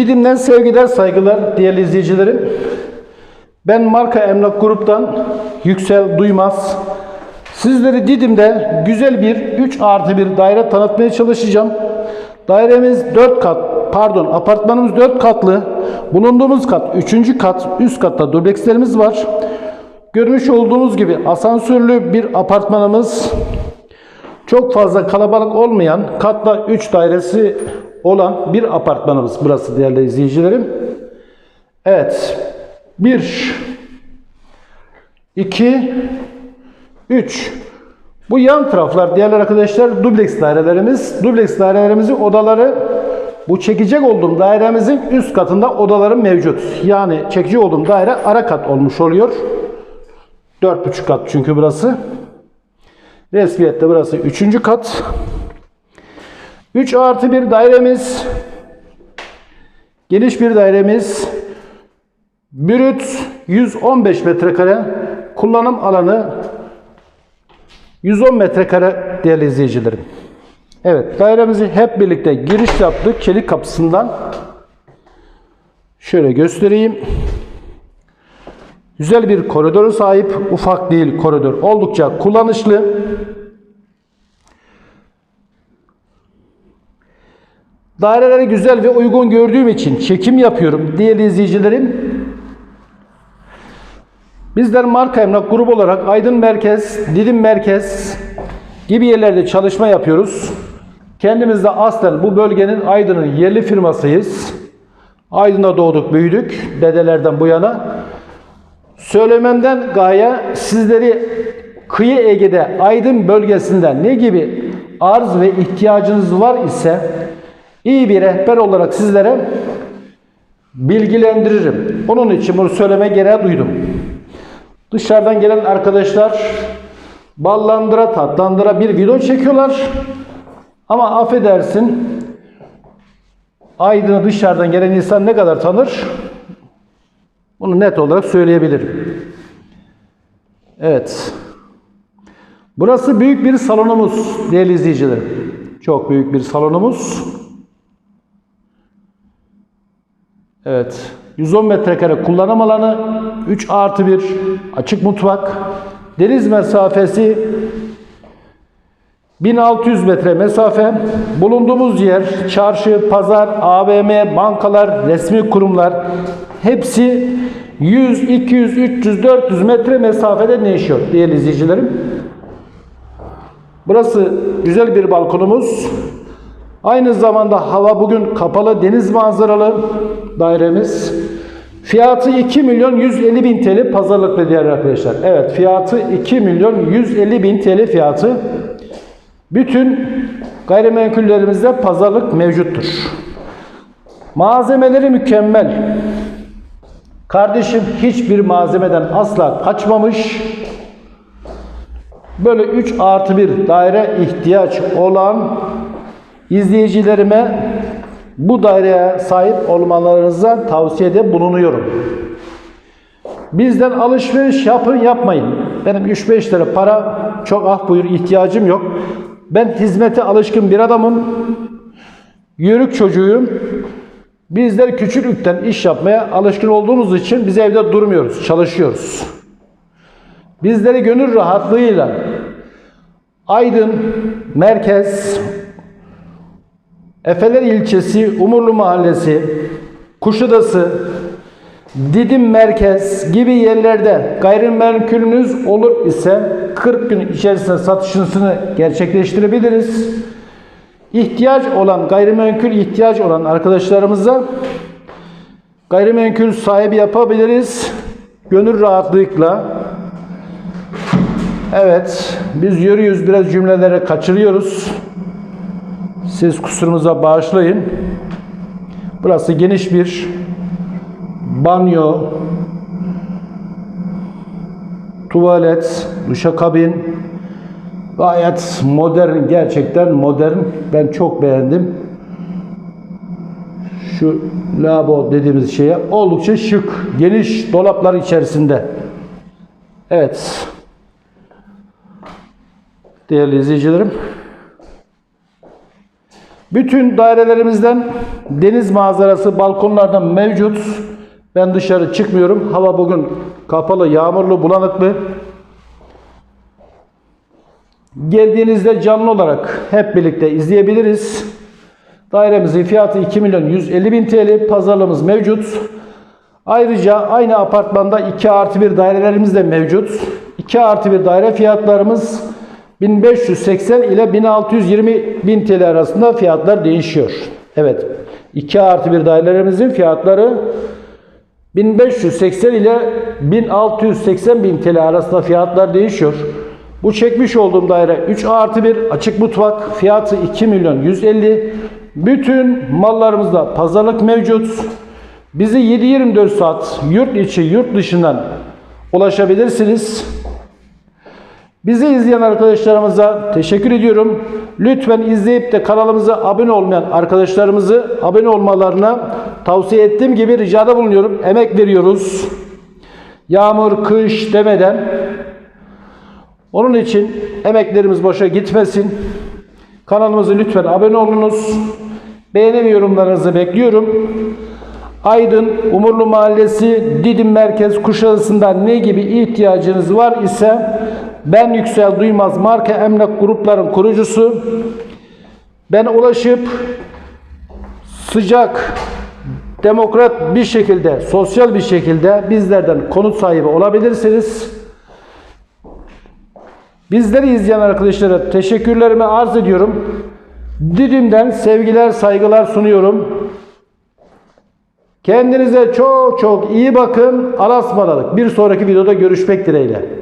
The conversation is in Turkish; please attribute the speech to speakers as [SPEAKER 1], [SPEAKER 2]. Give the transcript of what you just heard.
[SPEAKER 1] Didim'den sevgiler, saygılar değerli izleyicilerim. Ben marka emlak gruptan Yüksel Duymaz. Sizleri Didim'de güzel bir 3 artı bir daire tanıtmaya çalışacağım. Dairemiz 4 kat, pardon apartmanımız 4 katlı. Bulunduğumuz kat 3. kat, üst katta dublekslerimiz var. Görmüş olduğunuz gibi asansörlü bir apartmanımız. Çok fazla kalabalık olmayan katla 3 dairesi olan bir apartmanımız burası değerli izleyicilerim. Evet. 1 2 3 Bu yan taraflar değerli arkadaşlar dubleks dairelerimiz. Dubleks dairelerimizin odaları bu çekecek olduğum dairemizin üst katında odaları mevcut. Yani çekecek olduğum daire ara kat olmuş oluyor. 4,5 kat çünkü burası. Resmiyette burası 3. kat. 3 artı bir dairemiz. Geniş bir dairemiz. Brüt 115 metrekare. Kullanım alanı 110 metrekare değerli izleyicilerim. Evet dairemizi hep birlikte giriş yaptık. Çelik kapısından. Şöyle göstereyim. Güzel bir koridoru sahip. Ufak değil koridor. Oldukça kullanışlı. Daireleri güzel ve uygun gördüğüm için çekim yapıyorum değerli izleyicilerim. Bizler marka emlak grubu olarak Aydın Merkez, Didim Merkez gibi yerlerde çalışma yapıyoruz. Kendimiz de aslen bu bölgenin Aydın'ın yerli firmasıyız. Aydın'da doğduk, büyüdük dedelerden bu yana. Söylememden gaye sizleri kıyı Ege'de Aydın bölgesinden ne gibi arz ve ihtiyacınız var ise iyi bir rehber olarak sizlere bilgilendiririm. Onun için bunu söyleme gereği duydum. Dışarıdan gelen arkadaşlar ballandıra tatlandıra bir video çekiyorlar. Ama affedersin Aydın'ı dışarıdan gelen insan ne kadar tanır? Bunu net olarak söyleyebilirim. Evet. Burası büyük bir salonumuz değerli izleyicilerim. Çok büyük bir salonumuz. Evet. 110 metrekare kullanım alanı, 3 artı 1 açık mutfak, deniz mesafesi 1600 metre mesafe, bulunduğumuz yer çarşı, pazar, AVM, bankalar, resmi kurumlar hepsi 100, 200, 300, 400 metre mesafede değişiyor değerli izleyicilerim. Burası güzel bir balkonumuz. Aynı zamanda hava bugün kapalı deniz manzaralı dairemiz. Fiyatı 2 milyon 150 bin TL pazarlıklı değerli arkadaşlar. Evet fiyatı 2 milyon 150 bin TL fiyatı. Bütün gayrimenkullerimizde pazarlık mevcuttur. Malzemeleri mükemmel. Kardeşim hiçbir malzemeden asla kaçmamış. Böyle 3 artı bir daire ihtiyaç olan izleyicilerime bu daireye sahip olmalarınıza tavsiyede bulunuyorum. Bizden alışveriş yapın yapmayın. Benim 3-5 lira para çok ah buyur ihtiyacım yok. Ben hizmete alışkın bir adamım. Yörük çocuğuyum. Bizler küçüklükten iş yapmaya alışkın olduğumuz için biz evde durmuyoruz, çalışıyoruz. Bizleri gönül rahatlığıyla Aydın merkez, Efeler ilçesi, Umurlu mahallesi, Kuşadası, Didim merkez gibi yerlerde gayrimenkulünüz olur ise 40 gün içerisinde satışını gerçekleştirebiliriz. İhtiyaç olan, gayrimenkul ihtiyaç olan arkadaşlarımıza gayrimenkul sahibi yapabiliriz. Gönül rahatlığıyla. Evet, biz yürüyoruz, biraz cümlelere kaçırıyoruz. Siz kusurumuza bağışlayın. Burası geniş bir banyo, tuvalet, duşakabin. Gayet modern, gerçekten modern. Ben çok beğendim. Şu lavabo dediğimiz şeye oldukça şık, geniş dolaplar içerisinde. Evet. Değerli izleyicilerim. Bütün dairelerimizden deniz manzarası balkonlardan mevcut. Ben dışarı çıkmıyorum. Hava bugün kapalı, yağmurlu, bulanıklı. Geldiğinizde canlı olarak hep birlikte izleyebiliriz. Dairemizin fiyatı 2 milyon 150 bin TL. Pazarlığımız mevcut. Ayrıca aynı apartmanda 2 artı 1 dairelerimiz de mevcut. 2 artı 1 daire fiyatlarımız 1580 ile 1620 bin TL arasında fiyatlar değişiyor. Evet. 2 artı 1 dairelerimizin fiyatları 1580 ile 1680 bin TL arasında fiyatlar değişiyor. Bu çekmiş olduğum daire 3 artı 1 açık mutfak fiyatı 2 milyon 150. Bütün mallarımızda pazarlık mevcut. Bizi 7-24 saat yurt içi yurt dışından ulaşabilirsiniz. Bizi izleyen arkadaşlarımıza teşekkür ediyorum. Lütfen izleyip de kanalımıza abone olmayan arkadaşlarımızı abone olmalarına tavsiye ettiğim gibi ricada bulunuyorum. Emek veriyoruz. Yağmur, kış demeden. Onun için emeklerimiz boşa gitmesin. Kanalımıza lütfen abone olunuz. Beğeni ve yorumlarınızı bekliyorum. Aydın, Umurlu Mahallesi, Didim Merkez, Kuşadası'nda ne gibi ihtiyacınız var ise ben Yüksel Duymaz marka emlak grupların kurucusu. Ben ulaşıp sıcak, demokrat bir şekilde, sosyal bir şekilde bizlerden konut sahibi olabilirsiniz. Bizleri izleyen arkadaşlara teşekkürlerimi arz ediyorum. Didim'den sevgiler, saygılar sunuyorum. Kendinize çok çok iyi bakın. Alasmaladık. Bir sonraki videoda görüşmek dileğiyle.